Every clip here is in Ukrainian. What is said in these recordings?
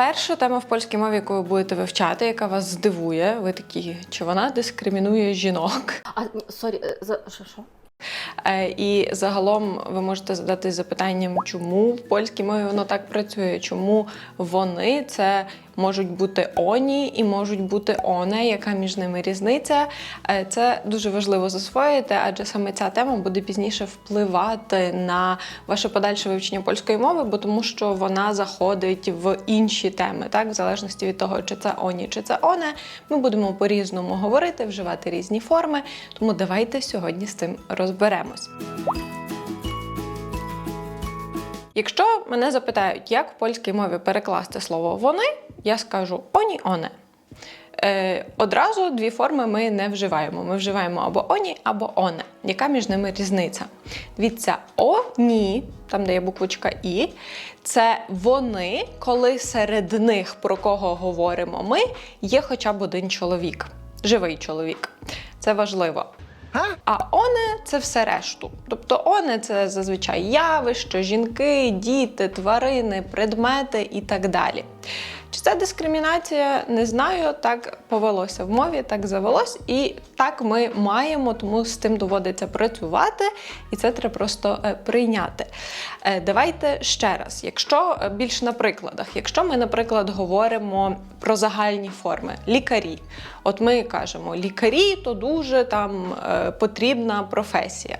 Перша тема в польській мові, яку ви будете вивчати, яка вас здивує, ви такі, чи вона дискримінує жінок? А сорі, е, за що що? Е, І загалом ви можете задати запитанням, чому в польській мові воно так працює, чому вони це можуть бути оні і можуть бути оне, яка між ними різниця. Е, Це дуже важливо засвоїти, адже саме ця тема буде пізніше впливати на ваше подальше вивчення польської мови, бо тому що вона заходить в інші теми, так, в залежності від того, чи це оні, чи це оне. Ми будемо по-різному говорити, вживати різні форми. Тому давайте сьогодні з цим розберемось. Якщо мене запитають, як в польській мові перекласти слово вони, я скажу оні оне. Е, одразу дві форми ми не вживаємо. Ми вживаємо або оні, або оне. Яка між ними різниця? Дивіться, оні, там де є буквочка І, це вони, коли серед них, про кого говоримо ми, є хоча б один чоловік, живий чоловік. Це важливо. А оне це все решту. Тобто оне це зазвичай явище, жінки, діти, тварини, предмети і так далі. Чи це дискримінація? Не знаю. Так повелося в мові, так завелось, і так ми маємо, тому з тим доводиться працювати, і це треба просто е, прийняти. Е, Давайте ще раз, якщо е, більш на прикладах, якщо ми, наприклад, говоримо про загальні форми, лікарі. От ми кажемо, лікарі то дуже там потрібна професія.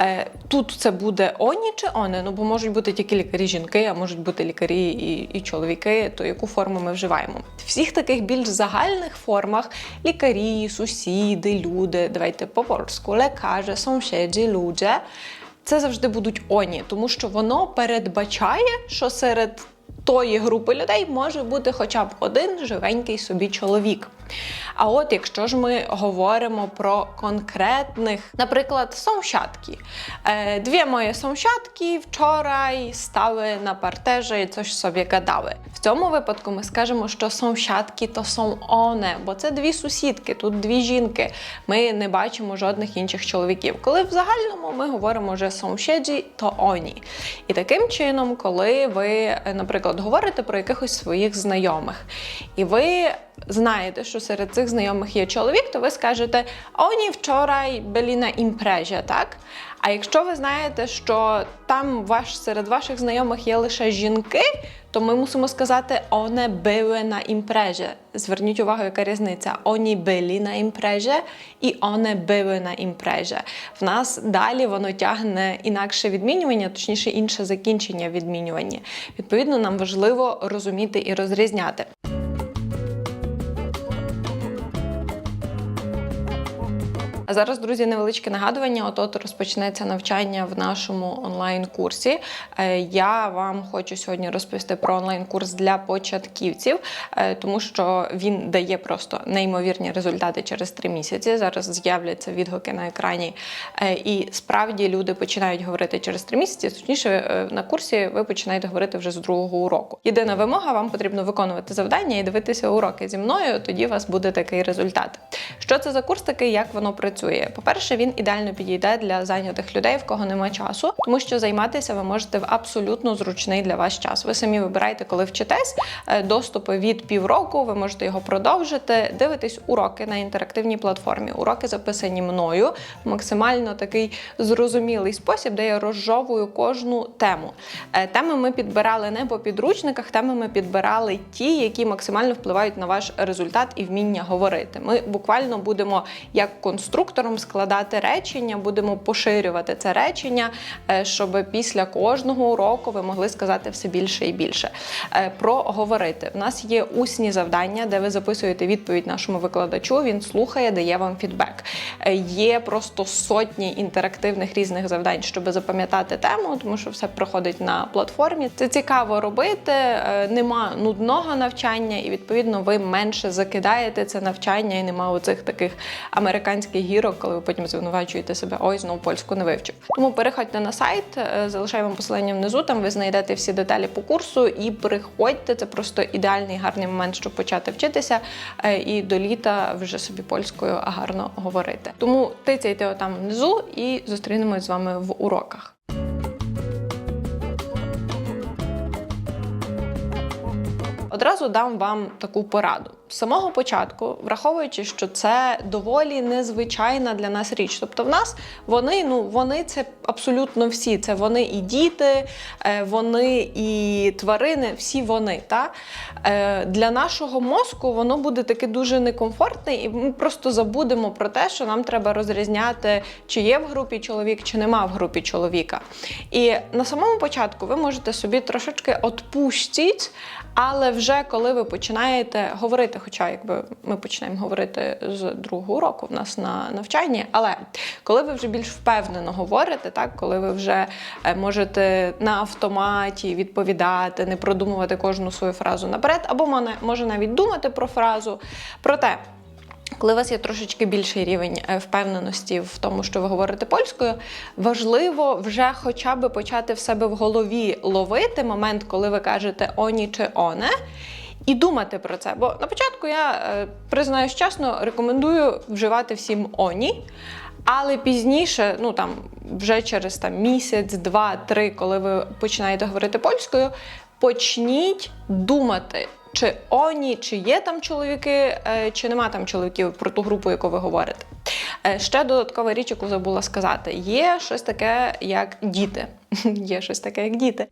Е, Тут це буде оні чи оне, ну бо можуть бути тільки лікарі жінки, а можуть бути лікарі і, і чоловіки, то яку форму ми вживаємо? В всіх таких більш загальних формах лікарі, сусіди, люди, давайте по-польську, лекарze, sąsiedzi, ludzie, це завжди будуть оні, тому що воно передбачає, що серед тої групи людей може бути хоча б один живенький собі чоловік. А от якщо ж ми говоримо про конкретних, наприклад, sąsiadki. Е, Дві мої sąsiadki вчорай стали на партерze і coś собі гадали. В цьому випадку ми скажемо, що sąsiadki то one, бо це дві сусідки, тут дві жінки. Ми не бачимо жодних інших чоловіків. Коли в загальному ми говоримо вже sąsiedzi, то оні. І таким чином, коли ви, е, наприклад, говорите про якихось своїх знайомих, і ви знаєте, що серед цих знайомих є чоловік, то ви скажете «Они вчора були на імпрежі, так? А якщо ви знаєте, що там ваш, серед ваших знайомих є лише жінки, то ми мусимо сказати One били на імпрезі. Зверніть увагу, яка різниця. Оні були на імпрежі» і one були на імпрежі». В нас далі воно тягне інакше відмінювання, точніше інше закінчення відмінювання. Відповідно, нам важливо розуміти і розрізняти. А зараз, друзі, невеличке нагадування. От от розпочнеться навчання в нашому онлайн-курсі. Е, Я вам хочу сьогодні розповісти про онлайн-курс для початківців, е, тому що він дає просто неймовірні результати через три місяці. Зараз з'являться відгуки на екрані, Е, і справді люди починають говорити через три місяці. Точніше, на курсі ви починаєте говорити вже з другого уроку. Єдина вимога: вам потрібно виконувати завдання і дивитися уроки зі мною. Тоді у вас буде такий результат. Що це за курс такий, як воно працює? По-перше, він ідеально підійде для зайнятих людей, в кого немає часу, тому що займатися ви можете в абсолютно зручний для вас час. Ви самі вибираєте, коли вчитесь. Е, Доступи від півроку, ви можете його продовжити. Дивитесь уроки на інтерактивній платформі. Уроки записані мною в максимально такий зрозумілий спосіб, де я розжовую кожну тему. Е, Теми ми підбирали не по підручниках, теми ми підбирали ті, які максимально впливають на ваш результат і вміння говорити. Ми буквально будемо як конструктором складати речення, будемо поширювати це речення, е, щоб після кожного уроку ви могли сказати все більше і більше. Е, Про говорити. У нас є усні завдання, де ви записуєте відповідь нашому викладачу. Він слухає, дає вам фідбек. Е, Є просто сотні інтерактивних різних завдань, щоб запам'ятати тему, тому що все проходить на платформі. Це цікаво робити, нема нудного навчання, і відповідно ви менше закидаєте це навчання, і нема оцих таких американських гірок, коли ви потім звинувачуєте себе, ой, знову польську не вивчив. Тому переходьте на сайт, е, залишаю вам посилання внизу. Там ви знайдете всі деталі по курсу і приходьте. Це просто ідеальний гарний момент, щоб почати вчитися е, і до літа вже собі польською гарно говорити. Тому тицяйте отам внизу і зустрінемось з вами в уроках. Одразу дам вам таку пораду. Самого початку, враховуючи, що це доволі незвичайна для нас річ. Тобто, в нас вони, ну вони це абсолютно всі. Це вони і діти, е, вони і тварини, всі вони. Та? Е, Для нашого мозку воно буде таке дуже некомфортне, і ми просто забудемо про те, що нам треба розрізняти, чи є в групі чоловік, чи нема в групі чоловіка. І на самому початку ви можете собі трошечки відпустіть, але вже коли ви починаєте говорити, хоча якби ми починаємо говорити з другого року в нас на навчанні, але коли ви вже більш впевнено говорите, так коли ви вже е, можете на автоматі відповідати, не продумувати кожну свою фразу наперед, або може навіть думати про фразу. Проте коли у вас є трошечки більший рівень е, впевненості в тому, що ви говорите польською, важливо вже хоча б почати в себе в голові ловити момент, коли ви кажете оні чи оне. І думати про це. Бо на початку я е, признаюсь чесно, рекомендую вживати всім оні. Але пізніше, ну там вже через там місяць, два, три, коли ви починаєте говорити польською, почніть думати, чи оні, чи є там чоловіки, е, чи нема там чоловіків про ту групу, яку ви говорите. Е, Ще додаткова річ, яку забула сказати: є щось таке, як діти. Є щось таке, як діти.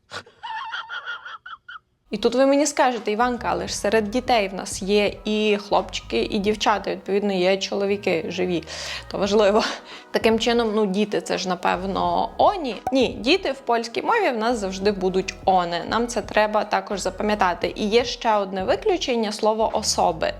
І тут ви мені скажете, Іванка, але ж серед дітей в нас є і хлопчики, і дівчата, відповідно, є чоловіки живі. То важливо. Таким чином, ну, діти це ж напевно оні. Ні, діти в польській мові в нас завжди будуть оне. Нам це треба також запам'ятати. І є ще одне виключення слово особи.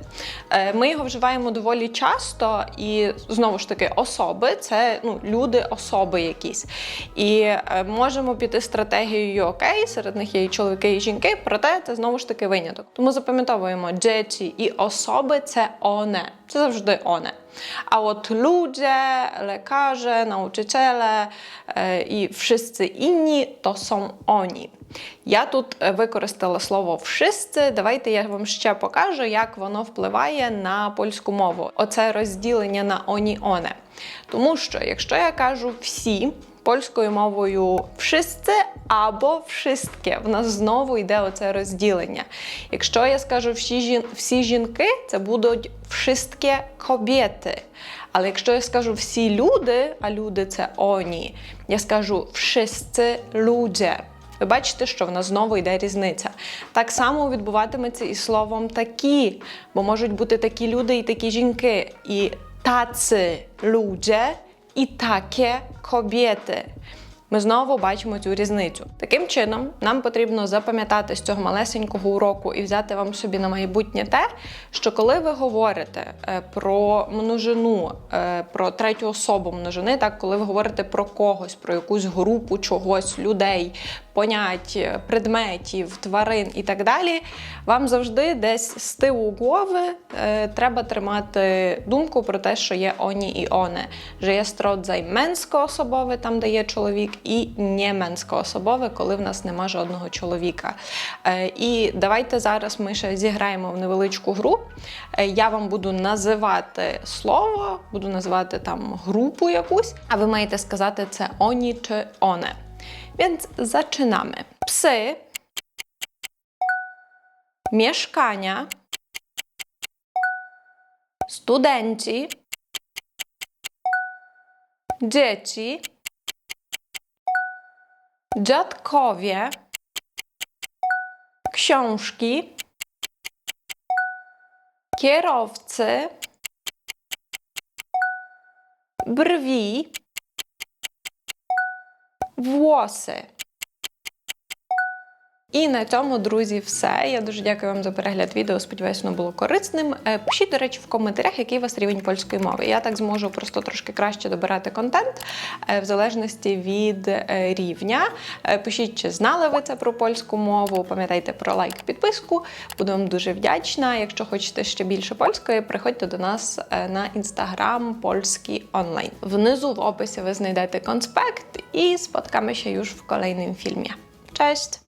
Е, Ми його вживаємо доволі часто, і знову ж таки, особи це ну, люди, особи якісь. І е, можемо піти стратегією окей, серед них є і чоловіки, і жінки, проте це знову ж таки виняток. Тому запам'ятовуємо джеті і особи це оне. Це завжди оне. А от ludzie, lekarze, nauczyciele е, і wszyscy inni то są oni. Я тут е, використала слово «wszyscy». Давайте я вам ще покажу, як воно впливає на польську мову. Оце розділення на оні-оне. Тому що, якщо я кажу всі, польською мовою «wszyscy» або «wszystkie», в нас знову йде оце розділення. Якщо я скажу всі, жін... всі жінки, це будуть «wszystkie kobiety». Але якщо я скажу всі люди, а люди це оні, я скажу «wszyscy ludzie». Ви бачите, що в нас знову йде різниця. Так само відбуватиметься і словом такі, бо можуть бути такі люди і такі жінки. І таці ludzie і таке кобєти. Ми знову бачимо цю різницю. Таким чином, нам потрібно запам'ятати з цього малесенького уроку і взяти вам собі на майбутнє те, що коли ви говорите е, про множину, е, про третю особу множини, так коли ви говорите про когось, про якусь групу чогось, людей, понять, е, предметів, тварин і так далі, вам завжди десь з тилу гłowy е, треба тримати думку про те, що є оні і оне. Że jest rodzaj męskoosobowy, там де є чоловік, і неменськоособове, коли в нас нема жодного чоловіка. Е, І давайте зараз ми ще зіграємо в невеличку гру. Е, Я вам буду називати слово, буду називати там групу якусь, а ви маєте сказати це оні чи оне. Więc zaczynamy. Psy, mieszkania, studenci, dzieci, dziadkowie, książki, kierowcy, brwi, włosy. І на цьому, друзі, все. Я дуже дякую вам за перегляд відео. Сподіваюся, воно було корисним. Е, Пишіть, до речі, в коментарях, який у вас рівень польської мови. Я так зможу просто трошки краще добирати контент е, в залежності від е, рівня. Пишіть, чи знали ви це про польську мову. Пам'ятайте про лайк, підписку. Буду вам дуже вдячна. Якщо хочете ще більше польської, приходьте до нас на інстаграм польський онлайн. Внизу в описі ви знайдете конспект і się już w kolejnym filmie. Cześć!